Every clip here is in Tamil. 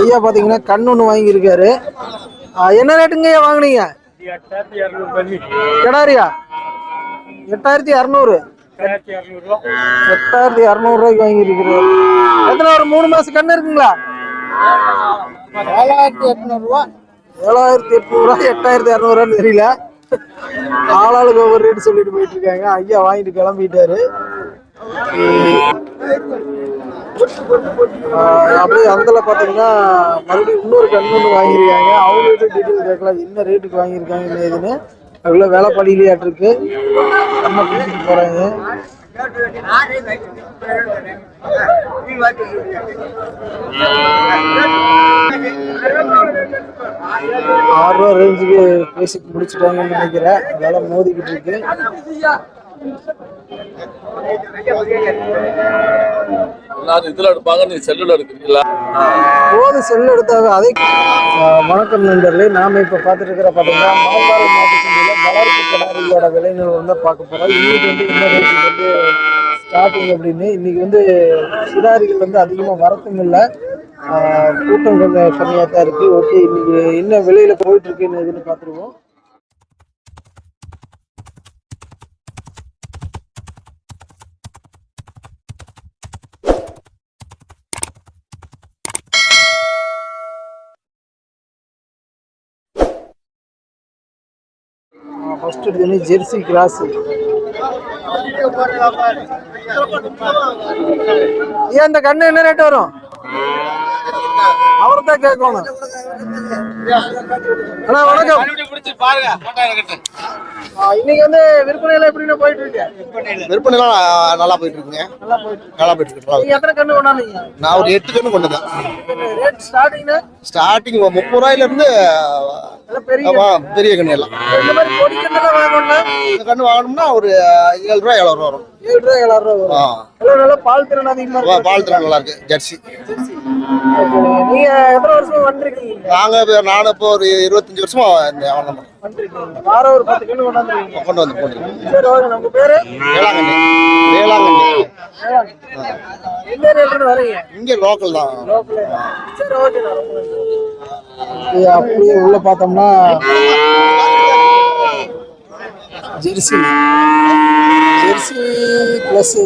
ஐயா பாத்தீங்கன்னா கண் ஒன்று வாங்கியிருக்காரு. என்ன ரேட்டுங்க ஐயா வாங்குனீங்க? கிடாரியா? எட்டாயிரத்தி இரநூறு எட்டாயிரத்தி இரநூறுவாய்க்கு வாங்கியிருக்கிறாரு எத்தனை ஒரு மூணு மாசம் கண்ணு இருக்குங்களா? ஏழாயிரத்தி எட்நூறுவா ஏழாயிரத்தி எட்நூறுவா எட்டாயிரத்தி இரநூறுவான்னு தெரியல. ஆளாளுக்கு ஒவ்வொரு ரேட் சொல்லிட்டு போயிட்டு இருக்காங்க. ஐயா வாங்கிட்டு கிளம்பிட்டாரு. அப்படியே அதில் பார்த்தீங்கன்னா மறுபடியும் இன்னொரு கண்ணு ஒன்று வாங்கியிருக்காங்க. அவங்கள்ட்ட டீட்டெயில் கேட்கலாம். என்ன ரேட்டுக்கு வாங்கியிருக்காங்க என்ன ஏதுன்னு. அவ்வளோ வேலை படியிலையாட்டு நம்ம பிடிச்சிட்டு ஆறு ரூபா ரேஞ்சுக்கு பேசி முடிச்சுட்டாங்கன்னு நினைக்கிறேன். வேலை மோதிக்கிட்டு இருக்கு. எல்லாரும் இதுல எடுப்பாங்க நீ செல்லுல எடுக்கிறீங்களா? போது செல் எடுத்தாங்க அதை ஆஹ் வணக்கம் நண்பர்களே நாம இப்ப பார்த்துட்டு இருக்கிற பார்த்தீங்கன்னா மணப்பாறை மாட்டு சந்தையில வளர்ப்பு கிணறுகளோட விலை நிலவரம் தான் பார்க்க போறோம். இன்னைக்கு வந்து என்ன ரேட்டுக்கு வந்து ஸ்டார்டிங் அப்படின்னு. இன்னைக்கு வந்து சிடாரிகள் வந்து அதிகமா வரத்தும் இல்லை ஆஹ் கூட்டம் கொஞ்சம் கம்மியாக தான் இருக்கு. ஓகே இன்னைக்கு என்ன விலையில போயிட்டு இருக்குன்னு எதுன்னு பார்த்துருவோம். ஃபர்ஸ்ட் எடுத்தோடனே ஜெர்சி கிராஸ். ஏன் இந்த கண்ணு என்ன ரேட் வரும்? அவரை தான் கேட்கணும் அண்ணா வணக்கம். ஆ, இன்னைக்கு வந்து விற்பனையில எப்படின்னு போயிட்டு இருக்கு? விற்பனைலாம் நல்லா போயிட்டு இருக்குங்க. நல்லா போயிட்டு இருக்கு. நல்லா போயிட்டு இருக்கு எத்தனை கண்ணு கொண்டாந்தீங்க? போயிட்டு. நான் ஒரு எட்டு கன்று கொண்டு வந்தேன் ரேட் ஸ்டார்டிங்னா ஸ்டார்டிங் முப்பது ரூபாயில இருந்து பெரிய ஆமா, பெரிய கண்ணு எல்லாம். இந்த கண்ணு வாங்கணும்னா? இந்த கண்ணு வாங்கணும்னா ஒரு ஏழு ரூபாய் ஏழு ரூபா வரும். ஏழு ரூபா ஏழாயிரம் ரூபா வரும். பால் திறன் அதிகமா பால் தரம் நல்லா இருக்கு ஜெர்சி. நீங்க எத்தனை வருஷமா வந்திருக்கீங்க? நாங்க நானும் இப்போ ஒரு இருபத்தஞ்சு வருஷமா. வந்திருக்கீங்க. ஒரு பத்து கொண்டாந்துருக்கீங்க. கொண்டு வந்து போட்டு சரி ஓகே நம்ம பேரு? வேளாங்கண்ணி. வேளாங்கண்ணி. எந்த ரேட்ல வரீங்க? இங்க லோக்கல் தான். சரி ஓகே நன்றி. அப்படியே உள்ள பார்த்தோம்னா ஜெர்சி. ஜெர்சி பிளஸ்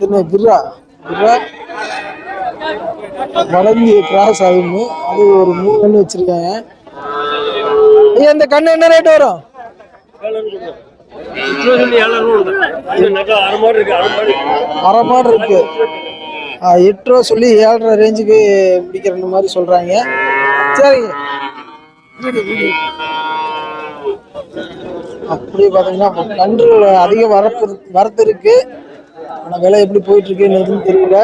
என்ன கிர்ரா கிர்ரா வளர்ந்து கிராஸ் ஆகும் அது ஒரு மூணு கண்ணு வச்சிருக்காங்க. ஐயா இந்த கண்ணு என்ன ரேட் வரும்? அரை மாடு இருக்கு. எட்டு ரூபா சொல்லி ஏழரை ரேஞ்சுக்கு முடிக்கிற மாதிரி சொல்றாங்க. சரிங்க அப்படி பார்த்தீங்கன்னா கன்று அதிக வரப்பு வரத்து இருக்கு. ஆனால் விலை எப்படி போயிட்டு இருக்குன்னு எதுவும் தெரியல.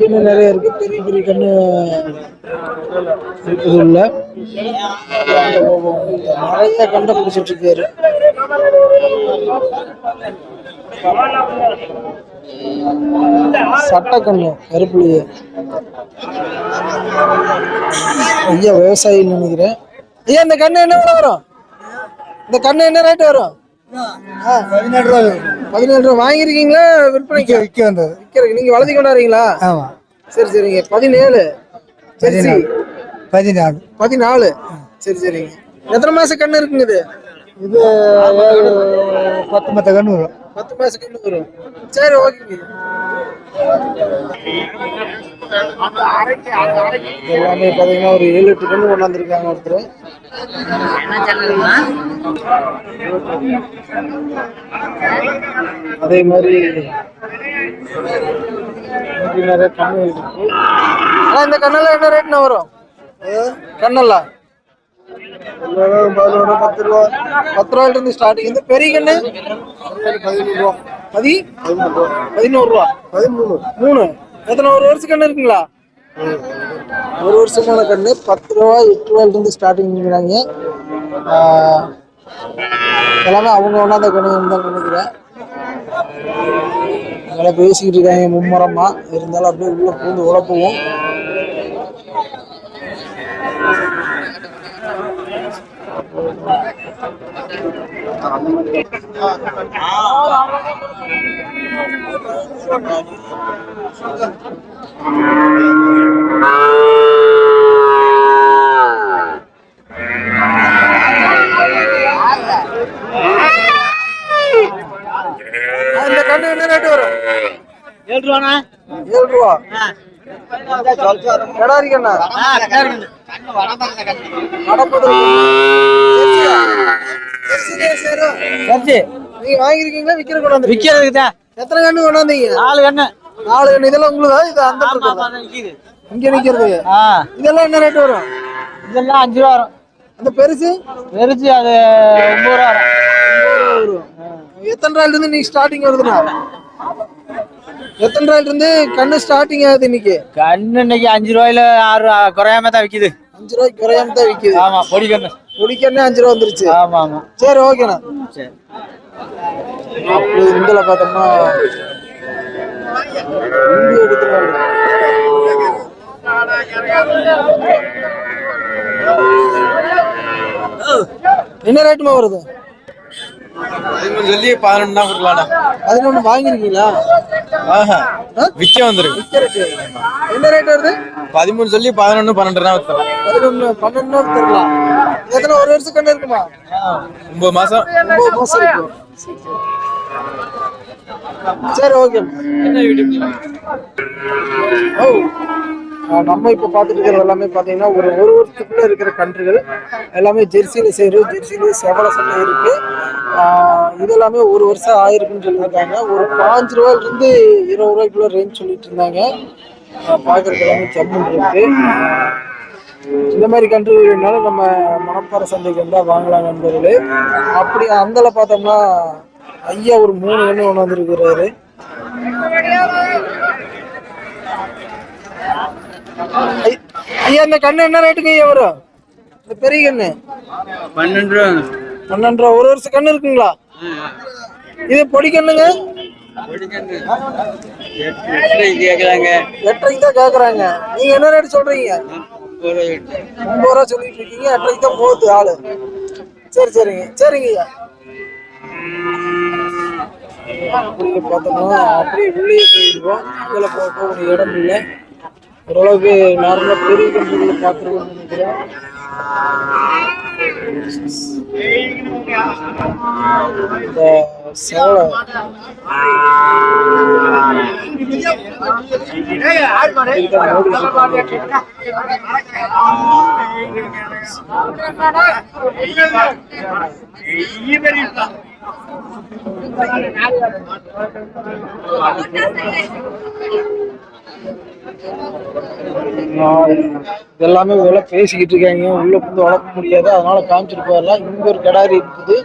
கண்ணு நிறைய இருக்கு. பெரிய பெரிய கண்ணு இருக்குது உள்ள. நிறைய கண்டை பிடிச்சிட்டு இருக்காரு சட்டக்கண்ணு கருப்புலையே. ஐயா விவசாயின்னு நினைக்கிறேன். ஐயா இந்த கண்ணு என்ன வரும்? இந்த கண்ணு என்ன ரேட்டு வரும்? பதினெட்டு ரூபா பதினேழு ரூபா வாங்கியிருக்கீங்களா? விற்பனைக்கு? விற்க வந்தது. விற்கிறதுக்கு நீங்க வளர்த்தி கொண்டாடுறீங்களா? ஆமா. சரி சரிங்க. பதினேழு. சரி பதினாலு. பதினாலு. சரி சரிங்க. எத்தனை மாசம் கண்ணு இருக்குங்க இது? பத்து மத்த கன்று வரும். பத்து மாசம் கண்ணு வரும். சரி ஓகேங்க எல்லாமே பாத்தீங்கன்னா ஒரு ஏழு எட்டு கண்ணு கொண்டாந்துருக்காங்க ஒருத்தர். அதே மாதிரி நிறைய கண்ணு இருக்கு. இந்த கண்ணெல்லாம் என்ன ரேட்னா வரும்? கண்ணெல்லாம் பதினோரு பத்து ரூபா பத்து ரூபாயில இருந்து ஸ்டார்டிங் இந்த பெரிய கண்ணு? பதினோரு ரூபா பதி? பதினோரு ரூபா. பதிமூணு மூணு. எத்தனை? ஒரு வருஷம் கண்ணு இருக்குங்களா? ஒரு வருஷமான கண்ணு. பத்து ரூபா எட்டு ரூபாயில இருந்து ஸ்டார்டிங்கிறாங்க எல்லாமே அவங்க ஒன்றாந்த கண்ணு தான் நினைக்கிறேன் நல்லா பேசிக்கிட்டு இருக்காங்க மும்மரமா. இருந்தாலும் அப்படியே உள்ள பூந்து உழப்புவோம். இந்த கண்ணு என்ன ரேட் வரும்? ஏழு ரூபாண்ணா. ஏழு ரூபா. கண்ணா நீங்க வாங்கிருக்கீங்களா விக்கிற கொண்டாந்து விற்கிறதுக்கு தான். எத்தனை கண்ணு கொண்டாந்தீங்க? நாலு கண்ணு நாலு கண்ணு இதெல்லாம் உங்களுதா? இது அந்த இங்க நிக்கிறது இதெல்லாம் என்ன ரேட் வரும்? இதெல்லாம் அஞ்சு ரூபா வரும். அந்த பெருசு? வெறிச்சு அது ஒன்பது ரூபா வரும். வரும். எத்தனை ரூபாயில இருந்து நீங்க ஸ்டார்டிங் வருதுண்ணா? எத்தனை ரூபாயில இருந்து கண்ணு ஸ்டார்டிங் ஆகுது இன்னைக்கு? கண்ணு இன்னைக்கு அஞ்சு ரூபாயில ஆறு குறையாம தான் விற்கிது அஞ்சு ரூபாய்க்கு குறையாம தான் விக்குது. ஆமா பொடி கண்ணு குடிக்கண்ணே அஞ்சு ரூபா வந்துருச்சு. ஆமா ஆமா. சரி ஓகேண்ணா சரி. அப்படி இந்தில பார்த்தோம்னா என்ன ரேட்டுமா வருது? சொல்லி பதினொன்னா கொடுக்கலாம்டா. பதினொன்று வாங்கிருக்கீங்களா? விற்க வந்துருக்கு. என்ன ரேட் வருது? பதிமூணு சொல்லி பதினொன்னு பன்னெண்டுனா வித்தலாம் பதினொன்று பன்னெண்டு தரலாம் எத்தனை ஒரு வருஷம் கண்ணு இருக்குமா? ஒன்பது மாசம். ஒன்பது மாசம் இருக்கும் சரி ஓகே ஓ. ஆ, நம்ம இப்ப பார்த்துட்டு இருக்கிறது எல்லாமே பாத்தீங்கன்னா ஒரு ஒரு வருஷத்துக்குள்ள இருக்கிற கன்றுகள் எல்லாமே ஜெர்சியில சேரு ஜெர்சியில செவல சண்டை இருக்கு. இதெல்லாமே இது எல்லாமே ஒரு வருஷம் ஆயிருக்குன்னு சொல்லியிருக்காங்க ஒரு பாஞ்சு ரூபாயில இருந்து இருபது ரூபாய்க்குள்ள ரேஞ்ச் சொல்லிட்டு இருந்தாங்க. ஆ, எல்லாமே ஜம்முன் இருக்கு. இந்த மாதிரி கன்றுகள்னால நம்ம மணப்பாறை சந்தைக்கு வந்தா வாங்கலாம் நண்பர்களே. அப்படி அந்தல பார்த்தோம்னா ஐயா ஒரு மூணு எண்ணு கொண்டு வந்திருக்கிறாரு. ஐயா இந்த கண்ணு என்ன ரேட்டுங்க ஐயா வரும்? இந்த பெரிய கண்ணு. பன்னெண்டு ரூபா. பன்னெண்டு ரூபா. ஒரு வருஷம் கண்ணு இருக்குங்களா? இது பொடி கண்ணுங்க? எட்டரைக்கு தான் கேக்குறாங்க நீங்க என்ன ரேட் சொல்றீங்க? ஒன்பது ரூபா சொல்லிட்டு இருக்கீங்க. எட்டரைக்கு தான் போகுது ஆளு. சரி சரிங்க. சரிங்க ஐயா. அப்படியே பார்த்தோம்னா அப்படியே போயிடுவோம். இதில் போக இடம் இல்லை. ஓரளவுக்கு நார்மலாக பெரிய கம்பெனிகளை பார்த்துருக்கோம்னு நினைக்கிறேன். இந்த சேலை எல்லாமே இதெல்லாம் பேசிக்கிட்டு இருக்காங்க. உள்ள வந்து வளர்க்க முடியாது. அதனால காமிச்சிட்டு போயிடலாம் இங்க ஒரு கடாரி இருக்குது.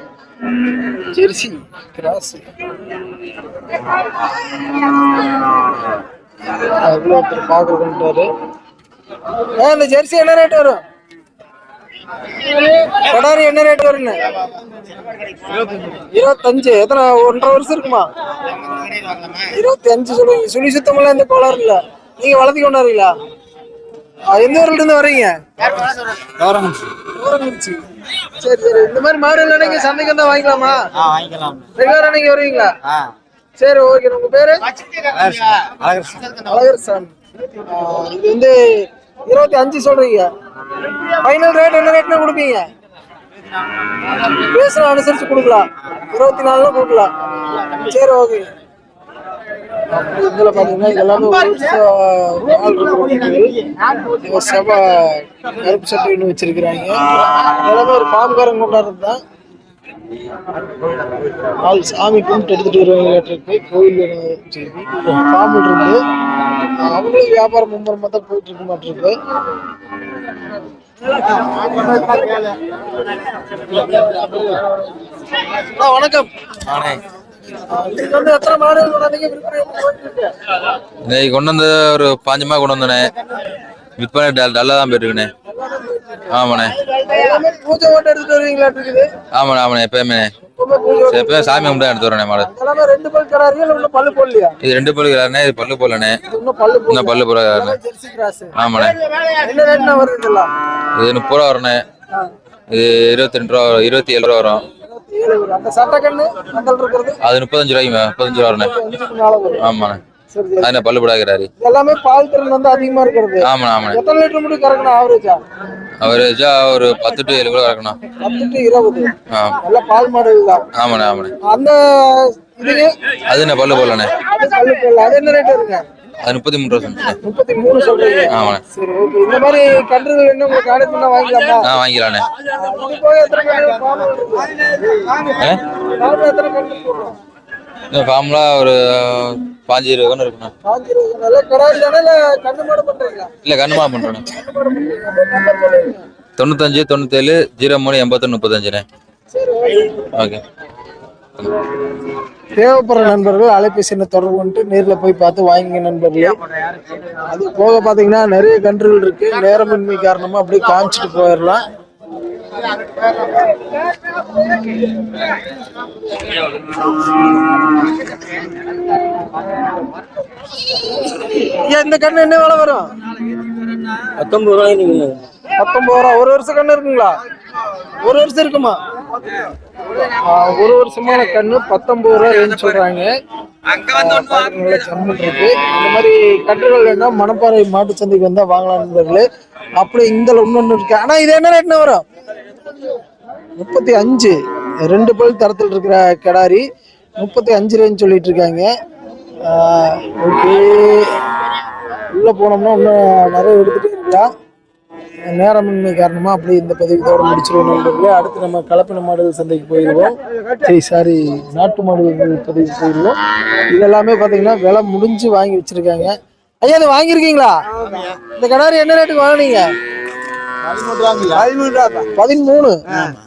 Jersey cross. அதுக்குள்ள ஒருத்தர் பார்க்க கொண்டுட்டாரு. இந்த ஜெர்சி என்ன ரேட் வரும்? கடாரி என்ன ரேட் வரும்னு இருபத்தஞ்சு. எத்தனை ஒன்றரை வருஷம் இருக்குமா? இருபத்தி அஞ்சு சொல்லுங்க சுழி சுத்தமெல்லாம் எந்த கோளாறு இல்ல. நீங்க வளர்த்தி கொண்டாடுறீங்களா? ஆ, எந்த ஊர்ல இருந்து வரீங்க. சரி சரி. இந்த மாதிரி மாடு நீங்க சந்தைக்கு வந்தா வாங்கிக்கலாமா? ரெகுலரா நீங்க வருவீங்களா? சரி ஓகே. உங்க பேரு? அழகர் சாமி வந்து இருபத்தி அஞ்சு சொல்றீங்க. ஃபைனல் ரேட் என்ன ரேட்ல கொடுப்பீங்க? பேசுகிற அனுசரிச்சு கொடுக்கலாம். இருபத்தி நாலு கொடுக்கலாம். சரி ஓகே இதுல பாத்தீங்கன்னா எல்லாமே ஒரு கருப்பு சட்டை இன்னும் வச்சிருக்கிறாங்க. எல்லாமே ஒரு பாம்புக்காரன் கொண்டாடுறது தான். ஆள் சாமி கும்பிட்டு எடுத்துட்டு வருவாங்க கோயில் செய்தி பாம்பு இருக்கு. அவங்களும் வியாபாரம் மும்முரமாக தான் போயிட்டு இருக்க மாட்டிருக்கு. வணக்கம். இன்னைக்கு கொண்டு வந்து ஒரு பாஞ்சு கொண்டு வந்தேன். விற்பனை டல் டல்லாக தான் போயிருக்குண்ணே ஆமாண்ணே. பூஜை ஓட்ட எடுத்துட்டு வருவீங்களா இருக்குது. ஆமாண்ணே ஆமாண்ணே எப்பயுமே சாமி கும்பிட்டு எடுத்து வரேன் மாடு. ரெண்டு பல் பல்லு போடலையா? இது ரெண்டு பல்லு கிடாருண்ணே இது பல்லு போடலண்ணே. இன்னும் பல்லு கிராஸ். ஆமாண்ணே. இது முப்பது ரூபா வருண்ணே ஆ, இது இருபத்தி ரெண்டு ரூபா இருபத்தி ஏழு ரூபா வரும் அது முப்பத்தஞ்சு ரூபாய்க்கு மே- முப்பத்தஞ்சு ரூபா வரும். ஆமாண்ணே. சரி சரி அதுண்ணே பல்லு படாக்கிறாரு எல்லாமே பால் திறன் வந்து அதிகமா இருக்கிறது. ஆமாண்ணே ஆமாண்ணே எத்தனை லிட்டர் மட்டும் கறக்கணும் ஆவரேஜா அவரேஜா ஒரு பத்து டு ஏழு கிலோ கறக்கணும். பத்து டு இருபது. நல்ல பால் மாடுகள் தான் ஆமாண்ணே ஆமாண்ணே. அந்த இதுங்க அதுண்ணே பல்லு போடலண்ணே? அது கல்லு போடல. அது என்ன ரேட் இருக்குங்க? அது முப்பத்தி மூணு ரூபா முப்பத்தி மூணு சொல்றீங்க. ஆமாண்ணே. சரி ஓகே இந்த மாதிரி கன்றுகள் என்ன உங்களுக்கு காணி பண்ணா வாங்கிக்கலாமா? ஆ வாங்கிக்கலாண்ணே. இது போக எத்தனை கன்று ஃபார்ம் எத்தனை போடுறோம்? இந்த ஃபார்ம்ல ஒரு பாஞ்சு கன்று இருக்குண்ணே இல்ல கண்ணு மாடு பண்றீங்களா? இல்லை கன்று மாடு பண்ணுறேண்ணே கண்ணு மாடு பண்றீங்க அப்ப நம்பர் சொல்லுங்க தொண்ணூத்தஞ்சு தொண்ணூத்தேழு ஜீரோ மூணு எண்பத்தொன்று முப்பத்தஞ்சுண்ணே. சரி ஓகே. தேவைப்படுற நண்பர்கள் அலைபேசி எண்ணை தொடர்பு கொண்டு நேர்ல போய் பார்த்து வாங்கிங்க நண்பர்களே. அது போக பாத்தீங்கன்னா நிறைய கன்றுகள் இருக்கு. நேரமின்மை காரணமா அப்படியே காமிச்சிட்டு போயிடலாம். இந்த கண்ணு என்ன விலை வரும்? பத்தொன்பது ரூபாய் நீங்க பத்தொன்பது ரூபா. ஒரு வருஷம் கண்ணு இருக்குங்களா? ஒரு வருஷம் இருக்குமா? ஒரு வருஷமான கண்ணு பத்தொன்பது ரூபா ரேஞ்ச் சொல்றாங்க. இருக்கு. இந்த மாதிரி கன்றுகள் வேணா மணப்பாறை மாட்டு சந்தைக்கு வந்தா வாங்கலாம் நண்பர்களே அப்படி இந்த இன்னொன்னு இருக்கு. ஆனா இது என்ன ரேட்னா வரும்? முப்பத்தி அஞ்சு. ரெண்டு பல் தரத்தில் இருக்கிற கிடாரி முப்பத்தி அஞ்சு ரேஞ்ச் சொல்லிட்டு இருக்காங்க ஓகே. உள்ளே போனோம்னா இன்னும் நிறைய எடுத்துகிட்டு இருக்கலாம் நேரமின்மை காரணமா அப்படி இந்த பதிவு முடிச்சிருவோம் அடுத்து நம்ம கலப்பின மாடுகள் சந்தைக்கு போயிடுவோம் சரி சாரி நாட்டு மாடுகள் பதிவுக்கு போயிடுவோம் இதெல்லாமே பார்த்தீங்கன்னா விலை முடிஞ்சு வாங்கி வச்சிருக்காங்க. ஐயா அதை வாங்கியிருக்கீங்களா? இந்த கடாரி என்ன ரேட்டுக்கு வாங்கினீங்க? பதிமூணு.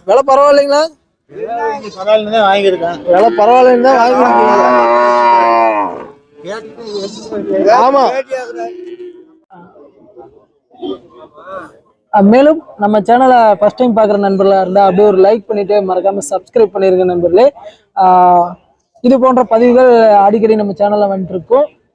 விலை பரவாயில்லைங்களா? பரவாயில்ல வாங்கியிருக்கேன். விலை பரவாயில்லைன்னு தான் வாங்கியிருக்கீங்க. ஆமா. மேலும் நம்ம சேனலை ஃபர்ஸ்ட் டைம் பார்க்குற நண்பர்களாக இருந்தால் அப்படியே ஒரு லைக் பண்ணிட்டு மறக்காம சப்ஸ்கிரைப் பண்ணிருங்க நண்பர்களே. இது போன்ற பதிவுகள் அடிக்கடி நம்ம சேனலில் வந்துட்டு இருக்கோம்.